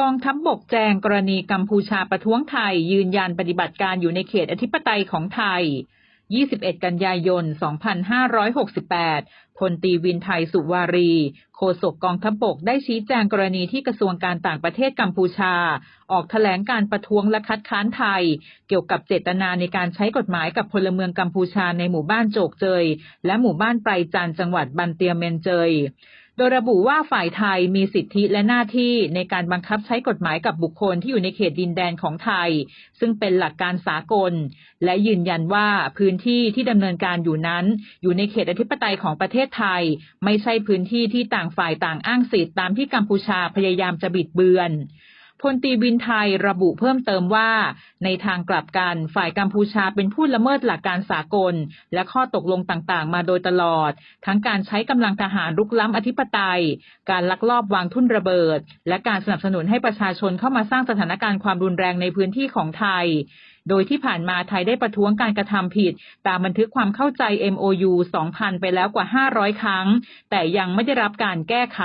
กองทัพบบกแจงกรณีกัมพูชาประท้วงไทย ยืนยันปฏิบัติการอยู่ในเขตอธิปไตยของไทย 21 กันยายน 2568 พลตีวินไทยสุวารี โฆษกกองทัพบบกได้ชี้แจงกรณีที่กระทรวงการต่างประเทศกัมพูชา ออกแถลงการประท้วงและคัดค้านไทย เกี่ยวกับเจตนาในการใช้กฎหมายกับพลเมืองกัมพูชาในหมู่บ้านโจกเจย และหมู่บ้านไพรจันจังหวัดบันเตียเมนเจย โดยระบุว่าฝ่ายไทยมีสิทธิและหน้าที่ในการบังคับใช้กฎหมายกับบุคคลที่อยู่ในเขตดินแดนของไทย ซึ่งเป็นหลักการสากล และยืนยันว่าพื้นที่ที่ดำเนินการอยู่นั้น อยู่ในเขตอธิปไตยของประเทศไทย ไม่ใช่พื้นที่ที่ต่างฝ่ายต่างอ้างสิทธิตามที่กัมพูชาพยายามจะบิดเบือน พลตรีวินไทยระบุเพิ่มเติมว่า ในทางกลับกันฝ่ายกัมพูชาเป็นผู้ละเมิดหลักการสากล และข้อตกลงต่างๆ มาโดยตลอด ทั้งการใช้กำลังทหารรุกล้ำอธิปไตย การลักลอบวางทุ่นระเบิด และการสนับสนุนให้ประชาชนเข้ามาสร้างสถานการณ์ความรุนแรงในพื้นที่ของไทยโดยที่ผ่านมาไทยได้ประท้วงการกระทำผิด ตามบันทึกความเข้าใจ MOU 2000 ไปแล้วกว่า 500 ครั้ง แต่ยังไม่ได้รับการแก้ไข